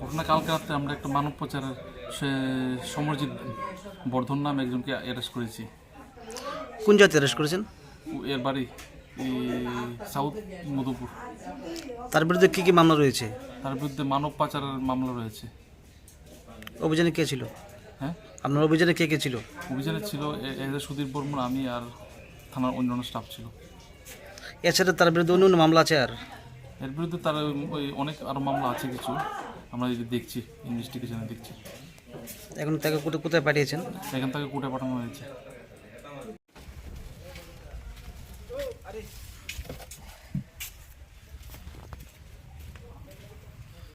ঘটনা কালকে রাত্রে আমরা একটা মানব পাচারের সে সমরজিৎ বর্ধন নামে একজনকে অ্যারেস্ট করেছি। কোন জাতি অ্যারেস্ট করেছেন? এর বাড়ি সাউথ মধুপুর। তার বিরুদ্ধে কি কি মামলা রয়েছে? তার বিরুদ্ধে মানব পাচারের মামলা রয়েছে। অভিযানে কে ছিল? হ্যাঁ? আপনার অভিযানে কে কে ছিল? অভিযানে ছিল এদের সুধীর বর্মন আমি আর থানার অন্যান্য স্টাফ ছিল। এছাড়া তার বিরুদ্ধে অন্য অন্য মামলা আছে আর? এর বিরুদ্ধে তার ওই অনেক আরও মামলা আছে কিছু। আমরা যদি দেখছি ইনভেস্টিগেশনে দেখছি। এখন তাকে কোথায় কোথায় পাঠিয়েছেন? এখন তাকে কোটে পাঠানো হয়েছে।